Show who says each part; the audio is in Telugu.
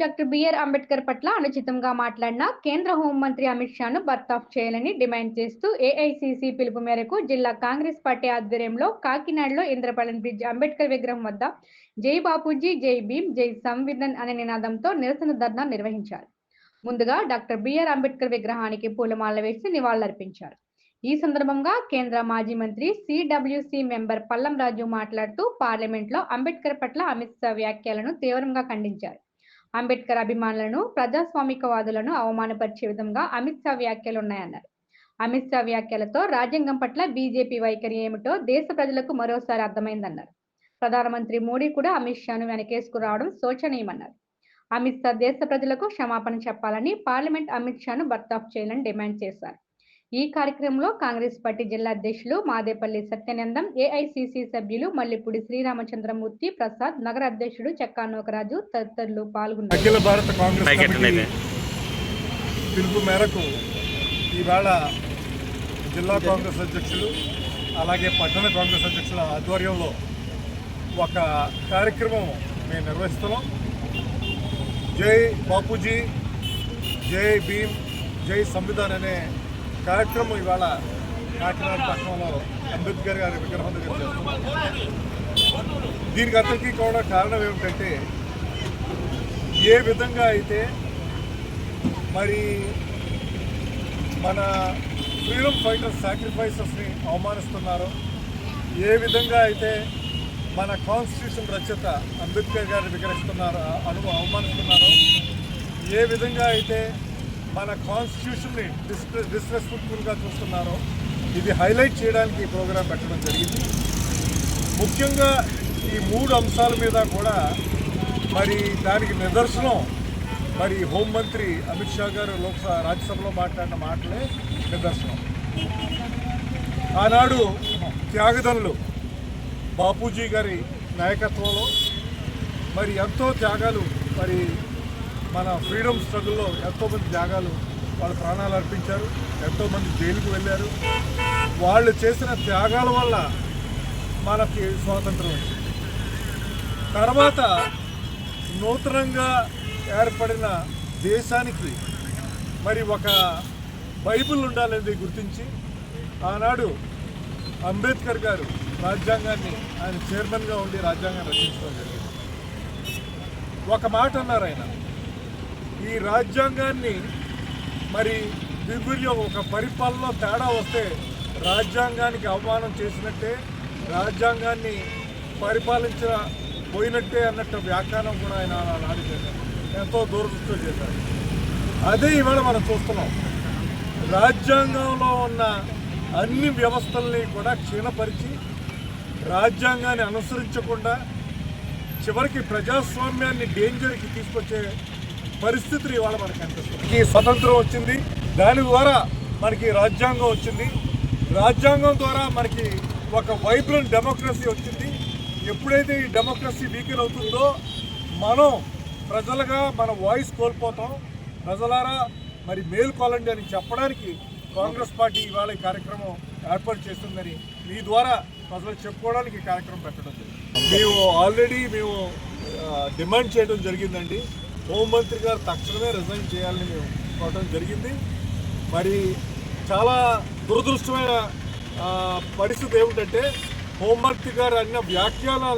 Speaker 1: డాక్టర్ బిఆర్ అంబేద్కర్ పట్ల అనుచితంగా మాట్లాడిన కేంద్ర హోంమంత్రి అమిత్ షాను బర్తాఫ్ చేయాలని డిమాండ్ చేస్తూ ఏఐసిసి పిలుపు మేరకు జిల్లా కాంగ్రెస్ పార్టీ ఆధ్వర్యంలో కాకినాడలో ఇంద్రపాలెం బ్రిడ్జ్ అంబేద్కర్ విగ్రహం వద్ద జై బాపూజీ జై భీమ్ జై సంవిధాన్ అనే నినాదంతో నిరసన ధర్నా నిర్వహించారు. ముందుగా డాక్టర్ బిఆర్ అంబేద్కర్ విగ్రహానికి పూలమాల వేసి నివాళులర్పించారు. ఈ సందర్భంగా కేంద్ర మాజీ మంత్రి సిడబ్ల్యూసి మెంబర్ పల్లం రాజు మాట్లాడుతూ పార్లమెంట్లో అంబేద్కర్ పట్ల అమిత్ షా వ్యాఖ్యలను తీవ్రంగా ఖండించారు. అంబేద్కర్ అభిమానులను ప్రజాస్వామికవాదులను అవమానపరిచే విధంగా అమిత్ షా వ్యాఖ్యలు ఉన్నాయన్నారు. అమిత్ షా వ్యాఖ్యలతో రాజ్యాంగం పట్ల బీజేపీ వైఖరి ఏమిటో దేశ ప్రజలకు మరోసారి అర్థమైందన్నారు. ప్రధానమంత్రి మోడీ కూడా అమిత్ షాను వెనకేసుకురావడం శోచనీయమన్నారు. అమిత్ షా దేశ ప్రజలకు క్షమాపణ చెప్పాలని పార్లమెంట్ అమిత్ షాను బర్తాఫ్ చేయాలని డిమాండ్ చేశారు. ఈ కార్యక్రమంలో కాంగ్రెస్ పార్టీ జిల్లా అధ్యక్షులు మాదేపల్లి సత్యనందం ఏఐసిసి సభ్యులు మల్లిపూడి శ్రీరామచంద్రమూర్తి ప్రసాద్ నగర అధ్యక్షుడు చెక్కా నోకరాజు తదితరులు పాల్గొన్నారు.
Speaker 2: అఖిల భారత కాంగ్రెస్ పిలుపు మేరకు ఈవేళ జిల్లా కాంగ్రెస్ అధ్యక్షులు అలాగే పట్టణ కాంగ్రెస్ అధ్యక్షుల ఆధ్వర్యంలో ఒక కార్యక్రమం మేము నిర్వహిస్తున్నాం. జై బాపూజీ జై భీమ్ జై సంవిధాన్ అనే కార్యక్రమం ఇవాళ కాకినాడ పట్టణంలో అంబేద్కర్ గారి విగ్రహం దగ్గర దీనికి అతనికి కూడా కారణం ఏమిటంటే ఏ విధంగా అయితే మరి మన ఫ్రీడమ్ ఫైటర్స్ సాక్రిఫైసెస్ని అవమానిస్తున్నారో ఏ విధంగా అయితే మన కాన్స్టిట్యూషన్ రచయిత అంబేద్కర్ గారిని విగ్రహిస్తున్నారో అను అవమానిస్తున్నారో ఏ విధంగా అయితే మన కాన్స్టిట్యూషన్ని డిస్ డిస్రెస్పెక్ట్ఫుల్గా చూస్తున్నారో ఇది హైలైట్ చేయడానికి ఈ ప్రోగ్రాం పెట్టడం జరిగింది. ముఖ్యంగా ఈ మూడు అంశాల మీద కూడా మరి దానికి నిదర్శనం మరి హోంమంత్రి అమిత్ షా గారు లోక్సభ రాజ్యసభలో మాట్లాడిన మాటలే నిదర్శనం. ఆనాడు త్యాగదనులు బాపూజీ గారి నాయకత్వంలో మరి ఎంతో త్యాగాలు మరి మన ఫ్రీడమ్ స్ట్రగుల్లో ఎంతోమంది త్యాగాలు వాళ్ళ ప్రాణాలు అర్పించారు ఎంతోమంది జైలుకు వెళ్ళారు. వాళ్ళు చేసిన త్యాగాల వల్ల మనకి స్వాతంత్రం వచ్చింది. తర్వాత నూతనంగా ఏర్పడిన దేశానికి మరి ఒక బైబిల్ ఉండాలని గుర్తించి ఆనాడు అంబేద్కర్ గారు రాజ్యాంగాన్ని ఆయన చైర్మన్గా ఉండి రాజ్యాంగాన్ని రచించడం జరిగింది. ఒక మాట అన్నారు ఆయన. ఈ రాజ్యాంగాన్ని మరి దిగుర్యం ఒక పరిపాలనలో తేడా వస్తే రాజ్యాంగానికి అవమానం చేసినట్టే రాజ్యాంగాన్ని పరిపాలించిన పోయినట్టే అన్నట్టు వ్యాఖ్యానం కూడా ఆయన నాడు చేశారు. ఎంతో దూరదృష్టితో చేశారు. అదే ఇవాళ మనం చూస్తున్నాం. రాజ్యాంగంలో ఉన్న అన్ని వ్యవస్థల్ని కూడా క్షీణపరిచి రాజ్యాంగాన్ని అనుసరించకుండా చివరికి ప్రజాస్వామ్యాన్ని డేంజర్కి తీసుకొచ్చే పరిస్థితులు ఇవాళ మనకు కనిపిస్తుంది ఈ స్వతంత్రం వచ్చింది. దాని ద్వారా మనకి రాజ్యాంగం వచ్చింది. రాజ్యాంగం ద్వారా మనకి ఒక వైబ్రెంట్ డెమోక్రసీ వచ్చింది. ఎప్పుడైతే ఈ డెమోక్రసీ వీకెన్ అవుతుందో మనం ప్రజలుగా మన వాయిస్ కోల్పోతాం. ప్రజలారా మరి మేల్కోవాలండి అని చెప్పడానికి కాంగ్రెస్ పార్టీ ఇవాళ ఈ కార్యక్రమం ఏర్పాటు చేస్తుందని మీ ద్వారా ప్రజలకు చెప్పుకోవడానికి ఈ కార్యక్రమం పెట్టడం జరిగింది. మేము ఆల్రెడీ మేము డిమాండ్ చేయడం జరిగిందండి. హోంమంత్రి గారు తక్షణమే రిజైన్ చేయాలని మేము కోవడం జరిగింది. మరి చాలా దురదృష్టమైన పరిస్థితి ఏమిటంటే హోంమంత్రి గారు అన్న వ్యాఖ్యానాలు